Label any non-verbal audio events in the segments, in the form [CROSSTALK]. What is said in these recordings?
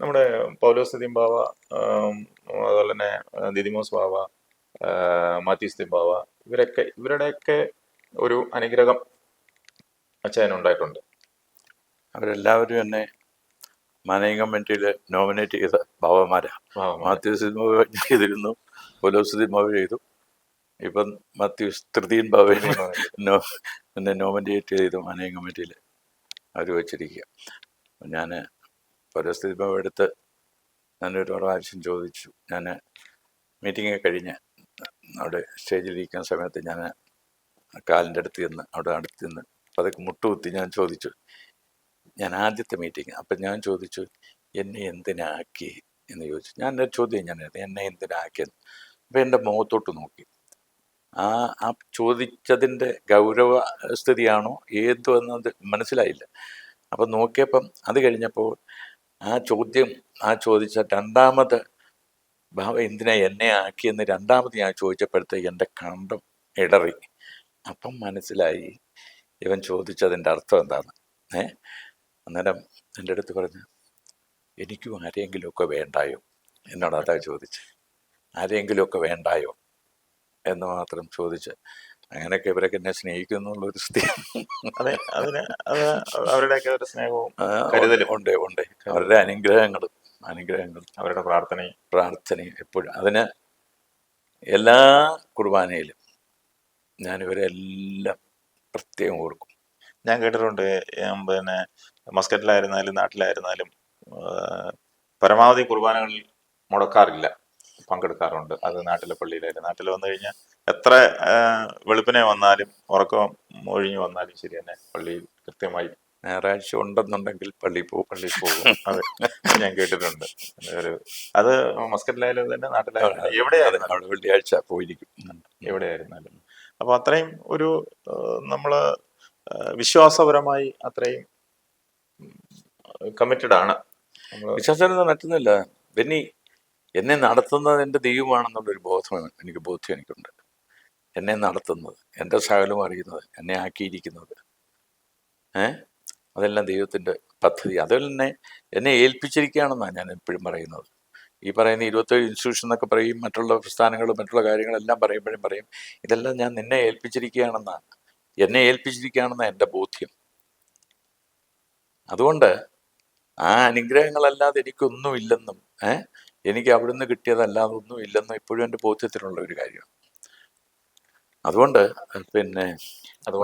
നമ്മുടെ പൗലോസ് തിമ്പാവ ബാവ അതുപോലെ തന്നെ ദിദിമോസ് ബാവ മാത്യൂസ് തിമ്പാവ ഇവരൊക്കെ ഇവരുടെയൊക്കെ ഒരു അനുഗ്രഹം അച്ഛനുണ്ടായിട്ടുണ്ട് അവരെല്ലാവരും എന്നെ മാനേജിംഗ് കമ്മിറ്റിയിൽ നോമിനേറ്റ് ചെയ്ത ബാബമാരാണ് മാത്യൂസ് ബാബ ചെയ്തിരുന്നു പൗലോസ് ബാബ ചെയ്തു. ഇപ്പം മാത്യൂസ് തൃതീൻ ബാബ നോ എന്നെ നോമിനേറ്റ് ചെയ്തു മാനേജിംഗ് കമ്മിറ്റിയിൽ അവർ വെച്ചിരിക്കുക. ഞാൻ ബാബ എടുത്ത് ഞാനൊരു പ്രാവശ്യം ചോദിച്ചു. ഞാൻ മീറ്റിംഗ് കഴിഞ്ഞ് അവിടെ സ്റ്റേജിലിരിക്കുന്ന സമയത്ത് ഞാൻ കാലിന്റെ അടുത്ത് നിന്ന് അവിടെ അടുത്ത് നിന്ന് പതുക്കെ മുട്ടുകുത്തി ഞാൻ ചോദിച്ചു ഞാൻ ആദ്യത്തെ മീറ്റിംഗ് അപ്പം ഞാൻ ചോദിച്ചു എന്നെ എന്തിനാക്കി? എന്ന് ചോദിച്ചു. ഞാൻ എന്റെ ചോദ്യം ഞാൻ എന്നെ എന്തിനാക്കിയെന്ന് അപ്പം എന്റെ മുഖത്തോട്ട് നോക്കി. ആ ആ ചോദിച്ചതിന്റെ ഗൗരവ സ്ഥിതിയാണോ? ഏതു എന്നത് മനസ്സിലായില്ല. അപ്പം നോക്കിയപ്പം അത് കഴിഞ്ഞപ്പോൾ ആ ചോദ്യം ആ ചോദിച്ച രണ്ടാമത് ഭാവ എന്തിനാ എന്നെ ആക്കിയെന്ന് രണ്ടാമത് ഞാൻ ചോദിച്ചപ്പോഴത്തേക്ക് എന്റെ കണ്ടം ഇടറി അപ്പം മനസ്സിലായി ഇവൻ ചോദിച്ചതിന്റെ അർത്ഥം എന്താണ്. ഏ? അന്നേരം എന്റെ അടുത്ത് പറഞ്ഞു എനിക്കും ആരെങ്കിലുമൊക്കെ വേണ്ടായോ? എന്നോട് അതാ ചോദിച്ച്. ആരെങ്കിലുമൊക്കെ വേണ്ടായോ? എന്ന് മാത്രം ചോദിച്ച് അങ്ങനെയൊക്കെ ഇവരൊക്കെ എന്നെ സ്നേഹിക്കുന്നു എന്നുള്ളൊരു സ്ഥിതി. അതെ അതിന് അത് അവരുടെയൊക്കെ ഒരു സ്നേഹവും കരുതലും. ഉണ്ട് ഉണ്ട്. അവരുടെ അനുഗ്രഹങ്ങളും അനുഗ്രഹങ്ങളും. അവരുടെ പ്രാർത്ഥനയും. പ്രാർത്ഥനയും എപ്പോഴും. അതിന് എല്ലാ കുർബാനയിലും ഞാൻ ഞാനിവരെല്ലാം പ്രത്യേകം ഓർക്കും. ഞാൻ കേട്ടിട്ടുണ്ട് പിന്നെ മസ്കറ്റിലായിരുന്നാലും നാട്ടിലായിരുന്നാലും പരമാവധി കുർബാനകളിൽ മുടക്കാറില്ല പങ്കെടുക്കാറുണ്ട്. അത് നാട്ടിലെ പള്ളിയിലായിരുന്നു നാട്ടിൽ വന്നു കഴിഞ്ഞാൽ എത്ര വെളുപ്പിനെ വന്നാലും ഉറക്കം ഒഴിഞ്ഞു വന്നാലും ശരി തന്നെ പള്ളിയിൽ കൃത്യമായി ഞായറാഴ്ച ഉണ്ടെന്നുണ്ടെങ്കിൽ പള്ളി പോകും പള്ളിയിൽ പോകും. അതെ ഞാൻ കേട്ടിട്ടുണ്ട്. ഒരു അത് മസ്കറ്റിലായാലും തന്നെ നാട്ടിലായാലും എവിടെ അവിടെ വെള്ളിയാഴ്ച പോയിരിക്കും. എവിടെയായിരുന്നാലും അപ്പൊ അത്രയും ഒരു നമ്മൾ വിശ്വാസപരമായി അത്രയും കമ്മിറ്റഡ് ആണ്. വിശ്വാസം മറ്റൊന്നുമില്ല. ബെന്നി എന്നെ നടത്തുന്നത് എന്റെ ദൈവമാണെന്നുള്ളൊരു ബോധം എനിക്ക് ബോധ്യം എനിക്കുണ്ട്. എന്നെ നടത്തുന്നത് എന്റെ സകലം അറിയുന്നത് എന്നെ ആക്കിയിരിക്കുന്നത്. ഏ? അതെല്ലാം ദൈവത്തിന്റെ പദ്ധതി. അതിൽ തന്നെ എന്നെ ഏൽപ്പിച്ചിരിക്കുകയാണെന്നാണ് ഞാൻ എപ്പോഴും പറയുന്നത്. ഈ പറയുന്ന ഇരുപത്തേഴ് ഇൻസ്റ്റിറ്റ്യൂഷൻ എന്നൊക്കെ പറയും മറ്റുള്ള പ്രസ്ഥാനങ്ങളും മറ്റുള്ള കാര്യങ്ങളെല്ലാം പറയുമ്പോഴും പറയും ഇതെല്ലാം ഞാൻ നിന്നെ ഏൽപ്പിച്ചിരിക്കുകയാണെന്നാണ് എന്നെ ഏൽപ്പിച്ചിരിക്കുകയാണെന്ന എന്റെ ബോധ്യം. അതുകൊണ്ട് ആ അനുഗ്രഹങ്ങളല്ലാതെ എനിക്കൊന്നും ഇല്ലെന്നും ഏ? എനിക്ക് അവിടുന്ന് കിട്ടിയതല്ലാതെ ഒന്നും ഇല്ലെന്നും ഇപ്പോഴും എന്റെ ബോധ്യത്തിലുള്ള ഒരു കാര്യമാണ്. അതുകൊണ്ട് പിന്നെ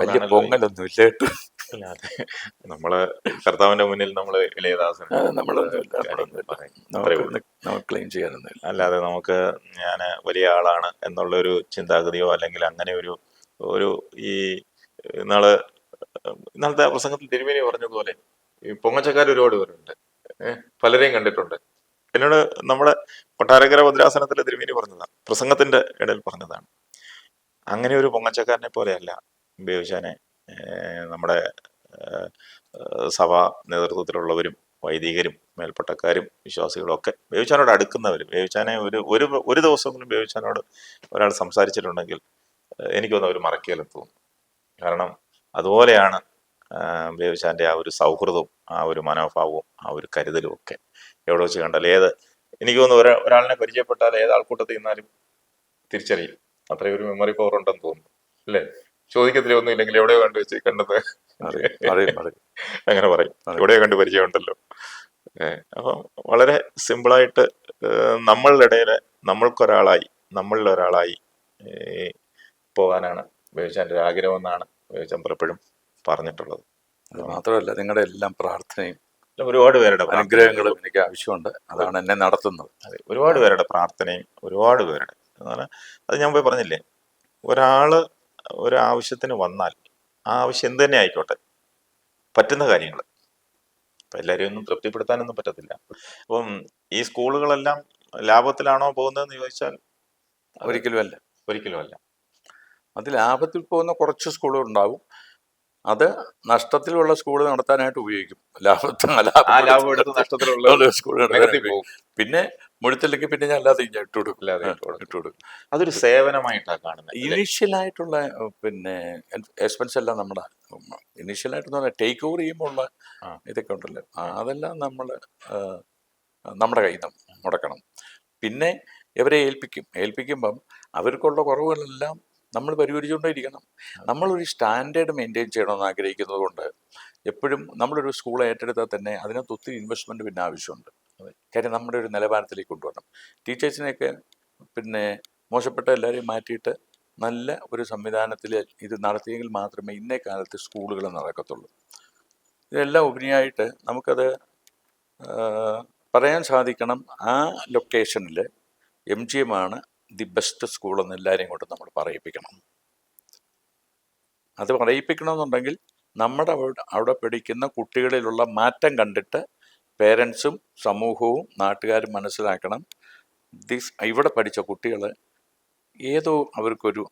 വലിയ പൊങ്ങലൊന്നും ഇല്ല കേട്ടോ. നമ്മൾ കർത്താവിന്റെ മുന്നിൽ നമ്മൾ ഇളയദാസൻ നമ്മൾ ക്ലെയിം ചെയ്യാനൊന്നുമില്ല. അല്ലാതെ നമുക്ക് ഞാൻ വലിയ ആളാണ് എന്നുള്ള ഒരു ചിന്താഗതിയോ അല്ലെങ്കിൽ അങ്ങനെ ഒരു ഒരു ഈ ഇന്നാൾ ഇന്നലത്തെ പ്രസംഗത്തിൽ തിരുമേനി പറഞ്ഞതുപോലെ ഈ പൊങ്ങച്ചക്കാർ ഒരുപാട് പേരുണ്ട്. പലരെയും കണ്ടിട്ടുണ്ട്. എന്നോട് നമ്മുടെ കൊട്ടാരക്കര ഭദ്രാസനത്തിലെ തിരുമേനി പറഞ്ഞതാണ് പ്രസംഗത്തിന്റെ ഇടയിൽ പറഞ്ഞതാണ്. അങ്ങനെ ഒരു പൊങ്ങച്ചക്കാരനെ പോലെയല്ല ബേബിശാനെ നമ്മുടെ സഭാ നേതൃത്വത്തിലുള്ളവരും വൈദികരും മേൽപ്പട്ടക്കാരും വിശ്വാസികളും ഒക്കെ ബേബിച്ചാനോട് അടുക്കുന്നവരും. ബേബിച്ചാനെ ഒരു ഒരു ഒരു ദിവസമെങ്കിലും ബേബിച്ചാനോട് ഒരാൾ സംസാരിച്ചിട്ടുണ്ടെങ്കിൽ എനിക്കൊന്നും അവർ മറക്കിയാലും തോന്നും. കാരണം അതുപോലെയാണ് ബേബിച്ചാന്റെ ആ ഒരു സൗഹൃദവും ആ ഒരു മനോഭാവവും ആ ഒരു കരുതലും ഒക്കെ. എവിടെ വെച്ച് കണ്ടാൽ ഏത് എനിക്ക് തോന്നുന്നു ഒരാ ഒരാളിനെ പരിചയപ്പെട്ടാൽ ഏത് ആൾക്കൂട്ടത്തിൽ നിന്നാലും തിരിച്ചറിയും. അത്രയും ഒരു മെമ്മറി പവർ ഉണ്ടെന്ന് തോന്നുന്നു. അല്ലേ? ചോദിക്കത്തില്ല ഒന്നും ഇല്ലെങ്കിൽ എവിടെയോ കണ്ടു വെച്ച് കണ്ടത് അങ്ങനെ പറയും. എവിടെയോ കണ്ട് പരിചയമുണ്ടല്ലോ. അപ്പൊ വളരെ സിമ്പിളായിട്ട് നമ്മളുടെ ഇടയിൽ നമ്മൾക്കൊരാളായി നമ്മളിൽ ഒരാളായി പോകാനാണ് ബേബിച്ചാന്റെ ഒരു ആഗ്രഹമെന്നാണ് ബേബിച്ചാൻ പലപ്പോഴും പറഞ്ഞിട്ടുള്ളത്. അത് മാത്രമല്ല നിങ്ങളുടെ എല്ലാം പ്രാർത്ഥനയും ഒരുപാട് പേരുടെ അനുഗ്രഹങ്ങളും എനിക്ക് ആവശ്യമുണ്ട്. അതാണ് എന്നെ നടത്തുന്നത്. അതെ, ഒരുപാട് പേരുടെ പ്രാർത്ഥനയും ഒരുപാട് പേരുടെ എന്നാൽ അത് ഞാൻ പോയി പറഞ്ഞില്ലേ? ഒരാൾ ഒരു ആവശ്യത്തിന് വന്നാൽ ആ ആവശ്യം എന്ത് തന്നെ ആയിക്കോട്ടെ പറ്റുന്ന കാര്യങ്ങൾ അപ്പം എല്ലാവരെയും ഒന്നും തൃപ്തിപ്പെടുത്താനൊന്നും പറ്റത്തില്ല. അപ്പം ഈ സ്കൂളുകളെല്ലാം ലാഭത്തിലാണോ പോകുന്നതെന്ന് ചോദിച്ചാൽ ഒരിക്കലും അല്ല. ഒരിക്കലും അല്ല. അത് ലാഭത്തിൽ പോകുന്ന കുറച്ച് സ്കൂളുകൾ ഉണ്ടാവും അത് നഷ്ടത്തിലുള്ള സ്കൂൾ നടത്താനായിട്ട് ഉപയോഗിക്കും. ലാഭത്തിൽ ലാഭം നഷ്ടത്തിലുള്ള സ്കൂൾ പിന്നെ മുഴുത്തില്ലെങ്കിൽ പിന്നെ ഞാൻ അല്ലാതെ ഇട്ട് കൊടുക്കും. അല്ലാതെ ഇട്ട് കൊടുക്കും. അതൊരു സേവനമായിട്ടാണ് കാണുന്നത്? ഇനീഷ്യലായിട്ടുള്ള പിന്നെ എക്സ്പെൻസ് എല്ലാം നമ്മുടെ ഇനീഷ്യലായിട്ടെന്ന് പറഞ്ഞാൽ ടേക്ക് ഓവർ ചെയ്യുമ്പോൾ ഉള്ള. ഇതൊക്കെ ഉണ്ടല്ലോ. അതെല്ലാം നമ്മൾ നമ്മുടെ കയ്യിൽ നിന്ന് മുടക്കണം. പിന്നെ ഇവരെ ഏൽപ്പിക്കും. ഏൽപ്പിക്കുമ്പം അവർക്കുള്ള കുറവുകളെല്ലാം നമ്മൾ പരിഹരിച്ചുകൊണ്ടേയിരിക്കണം. നമ്മളൊരു സ്റ്റാൻഡേർഡ് മെയിന്റെയിൻ ചെയ്യണമെന്ന് ആഗ്രഹിക്കുന്നത് കൊണ്ട് എപ്പോഴും നമ്മളൊരു സ്കൂൾ ഏറ്റെടുത്താൽ തന്നെ അതിനകത്ത് ഒത്തിരി ഇൻവെസ്റ്റ്മെന്റ് പിന്നെ ആവശ്യമുണ്ട്. കാര്യം നമ്മുടെ ഒരു നിലവാരത്തിലേക്ക് കൊണ്ടുവരണം. ടീച്ചേഴ്സിനെയൊക്കെ പിന്നെ മോശപ്പെട്ട എല്ലാവരെയും മാറ്റിയിട്ട് നല്ല ഒരു സംവിധാനത്തിൽ ഇത് നടത്തിയെങ്കിൽ മാത്രമേ ഇന്നേ കാലത്ത് സ്കൂളുകൾ നടക്കത്തുള്ളൂ. ഇതെല്ലാം ഉപരിയായിട്ട് നമുക്കത് പറയാൻ സാധിക്കണം ആ ലൊക്കേഷനിൽ എം ജി എം ആണ് ദി ബെസ്റ്റ് സ്കൂൾ എന്ന് എല്ലാവരെയും കൊണ്ട് നമ്മൾ പറയിപ്പിക്കണം. അത് പറയിപ്പിക്കണമെന്നുണ്ടെങ്കിൽ നമ്മുടെ അവിടെ പഠിക്കുന്ന കുട്ടികളിലുള്ള മാറ്റം കണ്ടിട്ട് പേരൻസും സമൂഹവും നാട്ടുകാരും മനസ്സിലാക്കണം. ദിസ് ഇവിടെ പഠിച്ച കുട്ടികൾ ഏതോ അവർക്കൊരു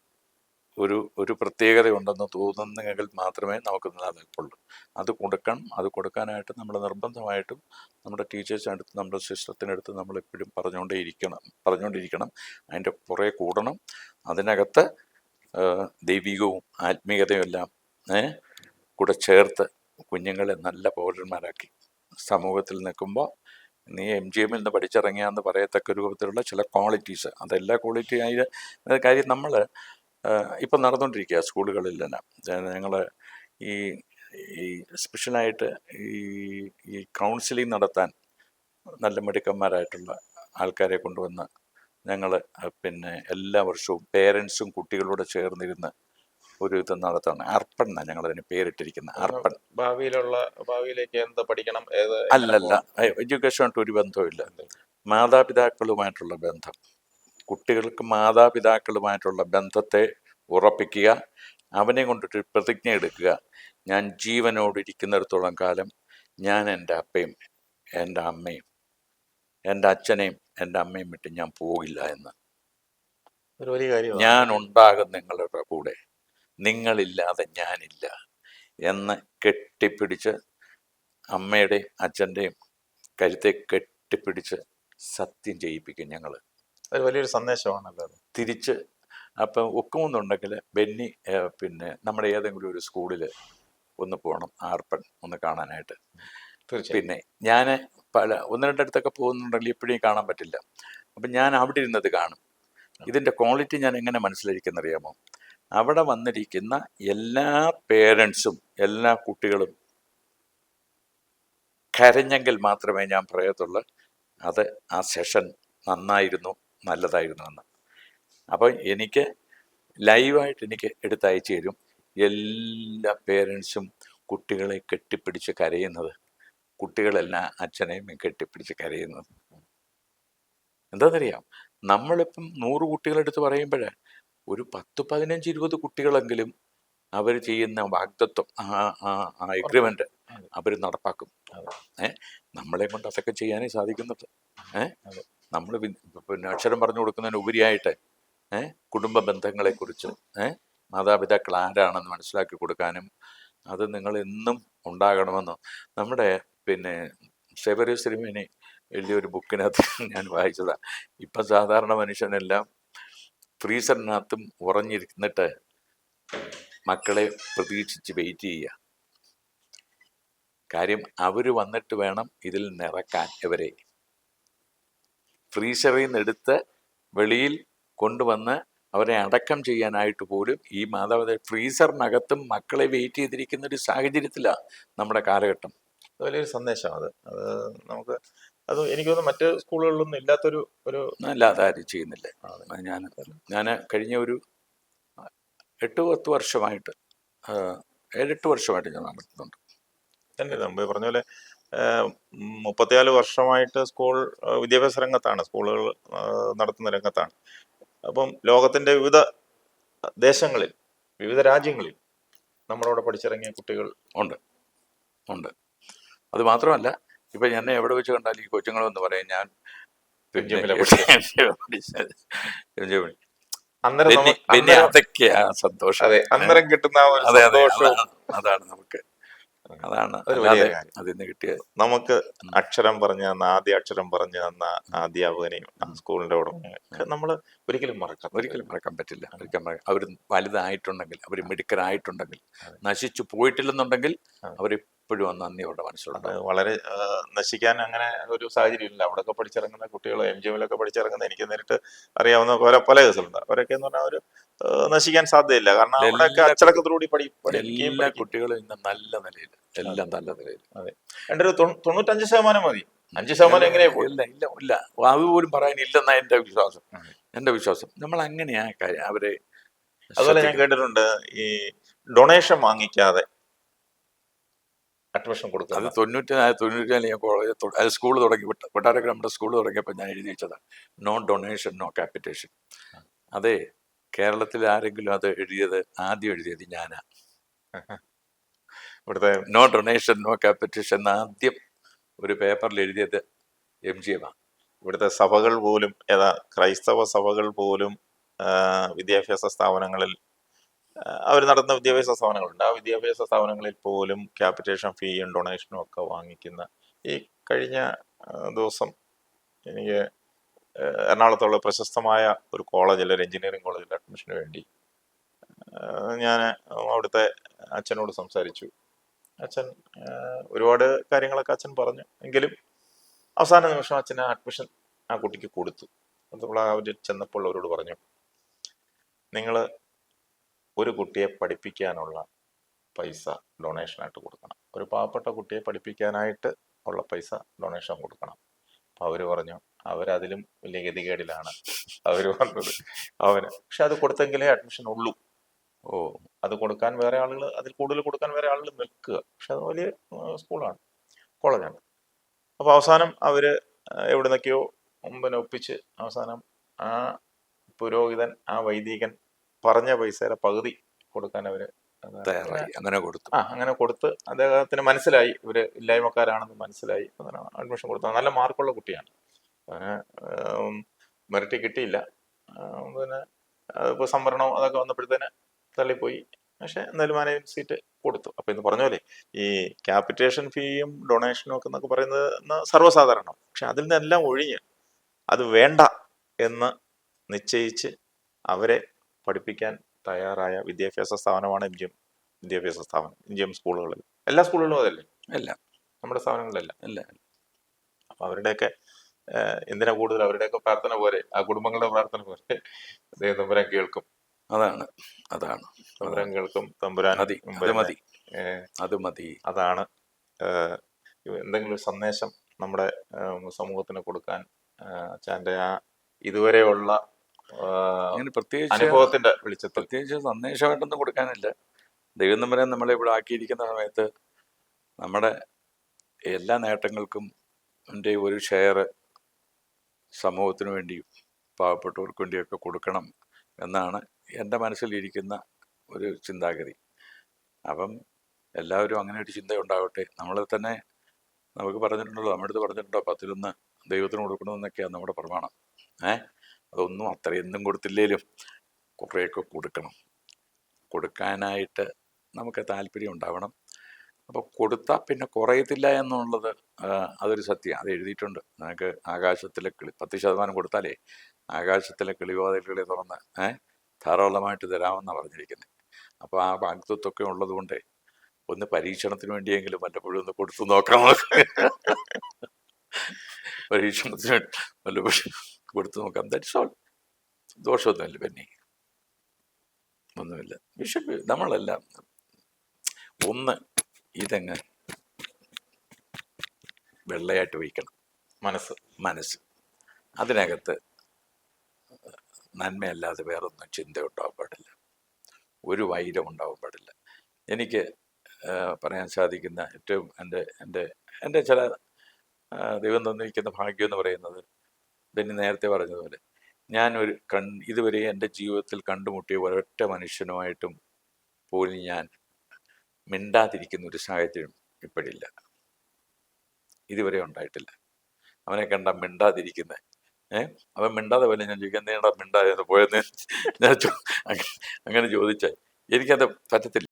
ഒരു ഒരു പ്രത്യേകതയുണ്ടെന്ന് തോന്നുന്നെങ്കിൽ മാത്രമേ നമുക്ക് നിലനിൽപ്പുള്ളൂ അത് കൊടുക്കണം അത് കൊടുക്കാനായിട്ട് നമ്മൾ നിർബന്ധമായിട്ടും നമ്മുടെ ടീച്ചേഴ്സിനടുത്ത് നമ്മുടെ സിസ്റ്റത്തിനടുത്ത് നമ്മൾ എപ്പോഴും പറഞ്ഞുകൊണ്ടേയിരിക്കണം പറഞ്ഞുകൊണ്ടിരിക്കണം. അതിന്റെ പുറകെ കൂടണം. അതിനകത്ത് ദൈവികവും ആത്മീയതയും എല്ലാം കൂടെ ചേർത്ത് കുഞ്ഞുങ്ങളെ നല്ല പൗരന്മാരാക്കി. സമൂഹത്തിൽ നിൽക്കുമ്പോൾ നീ എം ജി എമ്മിൽ നിന്ന് പഠിച്ചിറങ്ങിയാന്ന് പറയത്തക്ക രൂപത്തിലുള്ള ചില ക്വാളിറ്റീസ് അതെല്ലാ ക്വാളിറ്റി ആയ കാര്യം നമ്മൾ ഇപ്പം നടന്നുകൊണ്ടിരിക്കുക സ്കൂളുകളിൽ തന്നെ. ഞങ്ങൾ ഈ ഈ സ്പെഷ്യലായിട്ട് ഈ ഈ കൗൺസിലിംഗ് നടത്താൻ നല്ല മിടുക്കന്മാരായിട്ടുള്ള ആൾക്കാരെ കൊണ്ടുവന്ന് ഞങ്ങൾ പിന്നെ എല്ലാ വർഷവും പേരൻസും കുട്ടികളോട് ചേർന്നിരുന്ന് ഒരു ഇത് നടത്താണ് അർപ്പൺ എന്നാണ് ഞങ്ങൾ അതിന് പേരിട്ടിരിക്കുന്നത് അർപ്പൺ. ഭാവിയിലുള്ള ഭാവിയിലേക്ക് എന്ത് പഠിക്കണം അല്ലല്ല. എഡ്യൂക്കേഷനായിട്ട് ഒരു ബന്ധവുമില്ല. മാതാപിതാക്കളുമായിട്ടുള്ള ബന്ധം. കുട്ടികൾക്ക് മാതാപിതാക്കളുമായിട്ടുള്ള ബന്ധത്തെ ഉറപ്പിക്കുക അവനെ കൊണ്ടിട്ട് പ്രതിജ്ഞ എടുക്കുക. ഞാൻ ജീവനോട് ഇരിക്കുന്നിടത്തോളം കാലം ഞാൻ എന്റെ അപ്പയും എന്റെ അമ്മയും എന്റെ അച്ഛനെയും എന്റെ അമ്മയും വിട്ട് ഞാൻ പോകില്ല എന്ന്. ഞാൻ ഉണ്ടാകും നിങ്ങളുടെ കൂടെ. നിങ്ങളില്ലാതെ ഞാനില്ല എന്ന് കെട്ടിപ്പിടിച്ച് അമ്മയുടെയും അച്ഛന്റെയും കരുത്തെ കെട്ടിപ്പിടിച്ച് സത്യം ചെയ്യിപ്പിക്കും ഞങ്ങൾ ഒരു വലിയൊരു സന്ദേശമാണല്ലോ അത്. തിരിച്ച് അപ്പം ഒക്കുമെന്നുണ്ടെങ്കിൽ ബെന്നി പിന്നെ നമ്മുടെ ഏതെങ്കിലും ഒരു സ്കൂളിൽ ഒന്ന് പോകണം ആർപ്പൺ ഒന്ന് കാണാനായിട്ട്. പിന്നെ ഞാൻ പല ഒന്ന് രണ്ടിടത്തൊക്കെ പോകുന്നുണ്ടെങ്കിൽ ഇപ്പോഴും കാണാൻ പറ്റില്ല. അപ്പം ഞാൻ അവിടെ ഇരുന്നത് കാണും. ഇതിന്റെ ക്വാളിറ്റി ഞാൻ എങ്ങനെ മനസ്സിലായിരിക്കുന്നറിയാമോ അവിടെ വന്നിരിക്കുന്ന എല്ലാ പേരൻസും എല്ലാ കുട്ടികളും കരഞ്ഞെങ്കിൽ മാത്രമേ ഞാൻ പറയത്തുള്ളൂ അത് ആ സെഷൻ നന്നായിരുന്നു നല്ലതായിരുന്നു എന്ന്. അപ്പോൾ എനിക്ക് ലൈവായിട്ട് എനിക്ക് എടുത്തയച്ചു തരും എല്ലാ പേരൻസും കുട്ടികളെ കെട്ടിപ്പിടിച്ച് കരയുന്നത് കുട്ടികളെല്ലാം അച്ഛനെയും കെട്ടിപ്പിടിച്ച് കരയുന്നത്. എന്താണെന്നറിയാം നമ്മളിപ്പം നൂറ് കുട്ടികളെടുത്ത് പറയുമ്പോഴേ ഒരു പത്ത് പതിനഞ്ച് ഇരുപത് കുട്ടികളെങ്കിലും അവർ ചെയ്യുന്ന വാഗ്ദത്വം ആ എഗ്രിമെന്റ് അവർ നടപ്പാക്കും. ഏഹ് ഏ? നമ്മളെ കൊണ്ട് അതൊക്കെ ചെയ്യാനേ സാധിക്കുന്നുള്ളൂ. ഏ? നമ്മൾ പിന്നെ അക്ഷരം പറഞ്ഞു കൊടുക്കുന്നതിന് ഉപരിയായിട്ട് ഏ? കുടുംബ ബന്ധങ്ങളെക്കുറിച്ച് ഏ? മാതാപിതാക്കൾ ആരാണെന്ന് മനസ്സിലാക്കി കൊടുക്കാനും അത് നിങ്ങൾ എന്നും ഉണ്ടാകണമെന്ന്? നമ്മുടെ പിന്നെ സേവരി സിനിമേനെ എഴുതിയ ഒരു ബുക്കിനകത്ത് ഞാൻ വായിച്ചതാണ് ഇപ്പം സാധാരണ മനുഷ്യനെല്ലാം ഫ്രീസറിനകത്തും ഉറഞ്ഞിരുന്നിട്ട് മക്കളെ പ്രതീക്ഷിച്ച് വെയിറ്റ് ചെയ്യുക. കാര്യം അവർ വന്നിട്ട് വേണം ഇതിൽ നിറക്കാൻ ഇവരെ. ഫ്രീസറിൽ നിന്ന് എടുത്ത് വെളിയിൽ കൊണ്ടുവന്ന് അവരെ അടക്കം ചെയ്യാനായിട്ട് പോലും ഈ മാതാപിതാ ഫ്രീസറിനകത്തും മക്കളെ വെയിറ്റ് ചെയ്തിരിക്കുന്ന ഒരു സാഹചര്യത്തിലാണ് നമ്മുടെ കാലഘട്ടം. അത് വലിയൊരു സന്ദേശമാണ് അത്. അത് നമുക്ക് അത് എനിക്ക് തോന്നുന്നു മറ്റ് സ്കൂളുകളിലൊന്നും ഇല്ലാത്തൊരു ഒരു അല്ല അതാരും ചെയ്യുന്നില്ല. ഞാൻ ഞാൻ കഴിഞ്ഞ ഒരു എട്ട് പത്ത് വർഷമായിട്ട് ഏഴെട്ട് വർഷമായിട്ട് ഞാൻ നടത്തുന്നുണ്ട്. തന്നെ നമ്മൾ പറഞ്ഞ പോലെ മുപ്പത്തിനാല് വർഷമായിട്ട് സ്കൂൾ വിദ്യാഭ്യാസ രംഗത്താണ് സ്കൂളുകൾ നടത്തുന്ന രംഗത്താണ്. അപ്പം ലോകത്തിന്റെ വിവിധ ദേശങ്ങളിൽ വിവിധ രാജ്യങ്ങളിൽ നമ്മളവിടെ പഠിച്ചിറങ്ങിയ കുട്ടികൾ ഉണ്ട്. ഉണ്ട്. അത് മാത്രമല്ല ഇപ്പൊ എന്നെ എവിടെ വെച്ച് കണ്ടാൽ ഈ കൊച്ചുങ്ങളെന്ന് പറയും ഞാൻ പിന്നെ [LAUGHS] അതൊക്കെയാ സന്തോഷം. അന്നേരം കിട്ടുന്ന അതാണ് നമുക്ക്. അതാണ് ഒരു വലിയ കാര്യം. അതിൽ കിട്ടിയ നമുക്ക് അക്ഷരം പറഞ്ഞു തന്ന ആദ്യ അക്ഷരം പറഞ്ഞു തന്ന അധ്യാപകനെയും ആ സ്കൂളിന്റെ ഉടമയും നമ്മൾ നമ്മൾ ഒരിക്കലും മറക്കാം ഒരിക്കലും മറക്കാൻ പറ്റില്ല ഒരിക്കലും അവർ വലുതായിട്ടുണ്ടെങ്കിൽ അവർ മിടുക്കരായിട്ടുണ്ടെങ്കിൽ നശിച്ചു പോയിട്ടില്ലെന്നുണ്ടെങ്കിൽ. അവർ എപ്പോഴും ആ നന്ദി അവരുടെ മനസ്സിലുണ്ട് വളരെ നശിക്കാൻ അങ്ങനെ ഒരു സാഹചര്യം ഇല്ല അവിടെയൊക്കെ പഠിച്ചിറങ്ങുന്ന കുട്ടികൾ എം ജി എമ്മിലൊക്കെ പഠിച്ചിറങ്ങുന്ന എനിക്ക് നേരിട്ട് അറിയാവുന്ന പല പല കേസുകളുണ്ട്. അവരൊക്കെ എന്ന് പറഞ്ഞാൽ ഒരു നശിക്കാൻ സാധ്യതയില്ല. കാരണം അവിടെയൊക്കെ അച്ചടക്കത്തോടുകൂടി പഠി എല്ലാ കുട്ടികളും ഇന്ന് നല്ല നിലയിൽ എല്ലാം നല്ല നിലയിൽ. അതെ. എന്റെ ഒരു തൊണ്ണൂ- തൊണ്ണൂറ്റഞ്ച് ശതമാനം മതി. അഞ്ച് ശതമാനം എങ്ങനെയാ ഇല്ല ഇല്ല ഇല്ല. ഇല്ല അതുപോലും പറയാനില്ലെന്നാ എന്റെ വിശ്വാസം. എന്റെ എന്റെ വിശ്വാസം. നമ്മൾ അങ്ങനെയാ കാര്യം. അവരെ അതുപോലെ ഞാൻ കേട്ടിട്ടുണ്ട് ഈ ഡൊണേഷൻ വാങ്ങിക്കാതെ അഡ്മിഷൻ അത് കൊടുക്കുന്നത് തൊണ്ണൂറ്റി നാല് ഞാൻ കോളേജ് അത് സ്കൂൾ തുടങ്ങി കൊട്ടാരക്കര നമ്മുടെ സ്കൂൾ തുടങ്ങിയപ്പോൾ ഞാൻ എഴുതി വെച്ചതാണ് നോ ഡൊണേഷൻ നോ ക്യാപിറ്റേഷൻ. അതെ കേരളത്തിൽ ആരെങ്കിലും അത് എഴുതിയത് ആദ്യം എഴുതിയത് ഞാനാ. ഇവിടുത്തെ നോ ഡൊണേഷൻ നോ ക്യാപിറ്റേഷൻ എന്ന് ആദ്യം ഒരു പേപ്പറിൽ എഴുതിയത് എം ജി എമാണ് ഇവിടുത്തെ സഭകൾ പോലും ഏതാ ക്രൈസ്തവ സഭകൾ പോലും വിദ്യാഭ്യാസ സ്ഥാപനങ്ങളിൽ അവർ നടത്തുന്ന വിദ്യാഭ്യാസ സ്ഥാപനങ്ങളുണ്ട്. ആ വിദ്യാഭ്യാസ സ്ഥാപനങ്ങളിൽ പോലും ക്യാപിറ്റേഷൻ ഫീയും ഡൊണേഷനും ഒക്കെ വാങ്ങിക്കുന്ന ഈ കഴിഞ്ഞ ആ, ദിവസം എനിക്ക് ആ, എറണാകുളത്തുള്ള പ്രശസ്തമായ ഒരു കോളേജിൽ ഒരു എഞ്ചിനീയറിംഗ് കോളേജിൽ അഡ്മിഷന് വേണ്ടി ഞാൻ അവിടുത്തെ അച്ഛനോട് സംസാരിച്ചു. അച്ഛൻ ഒരുപാട് കാര്യങ്ങളൊക്കെ അച്ഛൻ പറഞ്ഞു. എങ്കിലും അവസാന നിമിഷം അച്ഛന് അഡ്മിഷൻ ആ കുട്ടിക്ക് കൊടുത്തു. അപ്പോൾ അവർ ചെന്നപ്പോൾ അവരോട് പറഞ്ഞു നിങ്ങൾ ഒരു കുട്ടിയെ പഠിപ്പിക്കാനുള്ള പൈസ ഡൊണേഷനായിട്ട് കൊടുക്കണം. ഒരു പാവപ്പെട്ട കുട്ടിയെ പഠിപ്പിക്കാനായിട്ട് ഉള്ള പൈസ ഡൊണേഷൻ കൊടുക്കണം. അപ്പം അവർ പറഞ്ഞു അവരതിലും വലിയ ഗതികേടിലാണ്. അവർ പറഞ്ഞത്. അവന് പക്ഷെ അത് കൊടുത്തെങ്കിലേ അഡ്മിഷൻ ഉള്ളൂ. ഓ അത് കൊടുക്കാൻ വേറെ ആളുകൾ അതിൽ കൂടുതൽ കൊടുക്കാൻ വേറെ ആളുകൾ നിൽക്കുക. പക്ഷെ അത് വലിയ സ്കൂളാണ് കോളേജാണ്. അപ്പോൾ അവസാനം അവർ എവിടെ നിന്നൊക്കെയോ ഒപ്പിച്ച് അവസാനം ആ പുരോഹിതൻ ആ വൈദികൻ പറഞ്ഞ പൈസയുടെ പകുതി കൊടുക്കാൻ അവർ തയ്യാറായി. അങ്ങനെ കൊടുത്തു. ആ അങ്ങനെ കൊടുത്ത് അദ്ദേഹത്തിന് മനസ്സിലായി. ഇവർ ഇല്ലായ്മക്കാരാണെന്ന് മനസ്സിലായി. അങ്ങനെ അഡ്മിഷൻ കൊടുത്തു. നല്ല മാർക്കുള്ള കുട്ടിയാണ്. അവന് മെറിറ്റ് കിട്ടിയില്ല. പിന്നെ അതിപ്പോൾ സംവരണം അതൊക്കെ വന്നപ്പോഴത്തേന് തള്ളിപ്പോയി. പക്ഷെ എന്തായാലും മാനേജ് സീറ്റ് കൊടുത്തു. അപ്പൊ ഇന്ന് പറഞ്ഞ പോലെ ഈ ക്യാപിറ്റേഷൻ ഫീയും ഡൊണേഷനും ഒക്കെ എന്നൊക്കെ പറയുന്നത് സർവസാധാരണം പക്ഷെ അതിൽ നിന്നെല്ലാം ഒഴിഞ്ഞ് അത് വേണ്ട എന്ന് നിശ്ചയിച്ച് അവരെ പഠിപ്പിക്കാൻ തയ്യാറായ വിദ്യാഭ്യാസ സ്ഥാപനമാണ് എം ജി എം വിദ്യാഭ്യാസ സ്ഥാപനം. എം ജി എം സ്കൂളുകളിൽ. എല്ലാ സ്കൂളുകളിലും അതല്ലേ? അല്ല നമ്മുടെ സ്ഥാപനങ്ങളിലല്ല. അല്ല അപ്പൊ അവരുടെയൊക്കെ എന്തിനാ കൂടുതൽ അവരുടെയൊക്കെ പ്രാർത്ഥന പോലെ ആ കുടുംബങ്ങളുടെ പ്രാർത്ഥന പോലെ അദ്ദേഹം തമ്പുരാൻ കേൾക്കും. അതാണ്. അതാണ്. തമ്പുരാൻ കേൾക്കും തമ്പുരാൻ മതി. അത് മതി. അത് മതി. അതാണ് എന്തെങ്കിലും സന്ദേശം നമ്മുടെ സമൂഹത്തിന് കൊടുക്കാൻ അച്ഛന്റെ ആ ഇതുവരെയുള്ള അനുഭവത്തിന്റെ വെളിച്ചത്തിൽ പ്രത്യേകിച്ച് സന്ദേശമായിട്ടൊന്നും കൊടുക്കാനില്ല. ദൈവം നമ്മളെ നമ്മളെ ഇവിടെ ആക്കിയിരിക്കുന്ന സമയത്ത് നമ്മുടെ എല്ലാ നേട്ടങ്ങൾക്കും എന്റെ ഒരു ഷെയർ സമൂഹത്തിന് വേണ്ടിയും പാവപ്പെട്ടവർക്ക് വേണ്ടിയൊക്കെ കൊടുക്കണം എന്നാണ് എന്റെ മനസ്സിലിരിക്കുന്ന ഒരു ചിന്താഗതി. അപ്പം എല്ലാവരും അങ്ങനെ ഒരു ചിന്ത ഉണ്ടാവട്ടെ നമ്മൾ തന്നെ നമുക്ക് പറഞ്ഞിട്ടുണ്ടല്ലോ നമ്മുടെ അടുത്ത് പറഞ്ഞിട്ടുണ്ടോ പത്തിലൊന്ന് ദൈവത്തിന് കൊടുക്കണമെന്നൊക്കെയാണ് നമ്മുടെ പ്രമാണം. ഏ? അതൊന്നും അത്രയൊന്നും കൊടുത്തില്ലേലും കുറേയൊക്കെ കൊടുക്കണം. കൊടുക്കാനായിട്ട് നമുക്ക് താല്പര്യം ഉണ്ടാവണം. അപ്പോൾ കൊടുത്താൽ പിന്നെ കുറയത്തില്ല എന്നുള്ളത് അതൊരു സത്യം. അത് എഴുതിയിട്ടുണ്ട്. നമുക്ക് ആകാശത്തിലെ കിളി പത്ത് ശതമാനം കൊടുത്താലേ ആകാശത്തിലെ കിളിവാതിലുകളെ തുറന്ന് ഏഹ് ധാരാളമായിട്ട് തരാമെന്നാണ് പറഞ്ഞിരിക്കുന്നത് അപ്പോൾ ആ വാഗ്ദത്വമൊക്കെ ഉള്ളതുകൊണ്ട് ഒന്ന് പരീക്ഷണത്തിന് വേണ്ടിയെങ്കിലും വല്ലപ്പോഴും ഒന്ന് കൊടുത്തു നോക്കാം പരീക്ഷണത്തിന് വേണ്ടി വല്ലപ്പോഴും കൊടുത്തു നോക്കാം. ദാറ്റ്സ് ഓൾ ദോഷമൊന്നുമില്ല പിന്നെ ഒന്നുമില്ല. വിഷപ്പ് നമ്മളെല്ലാം ഒന്ന് ഇതങ്ങ് വെള്ളയായിട്ട് വയ്ക്കണം മനസ്സ്. മനസ്സ്. അതിനകത്ത് നന്മയല്ലാതെ വേറൊന്നും ചിന്ത ഉണ്ടാവാൻ പാടില്ല. ഒരു വൈരം ഉണ്ടാവാൻ പാടില്ല. എനിക്ക് പറയാൻ സാധിക്കുന്ന ഏറ്റവും എന്റെ എന്റെ എന്റെ ചില ദൈവം തന്നിരിക്കുന്ന ഭാഗ്യം എന്ന് പറയുന്നത് ബെന്നി നേരത്തെ പറഞ്ഞതുപോലെ ഞാൻ ഒരു കൺ ഇതുവരെ എന്റെ ജീവിതത്തിൽ കണ്ടുമുട്ടിയ ഒരൊറ്റ മനുഷ്യനുമായിട്ടും പോലും ഞാൻ മിണ്ടാതിരിക്കുന്ന ഒരു സാഹചര്യം ഇപ്പോഴില്ല. ഇതുവരെ ഉണ്ടായിട്ടില്ല. അവനെ കണ്ട മിണ്ടാതിരിക്കുന്നത് ഏഹ് അവൻ മിണ്ടാതെ പോലെ ഞാൻ ചോദിക്കാൻ നീണ്ടാ മിണ്ടാതെ പോയെന്ന്? ഞാൻ അങ്ങനെ ചോദിച്ചാൽ എനിക്കത് പറ്റത്തില്ല.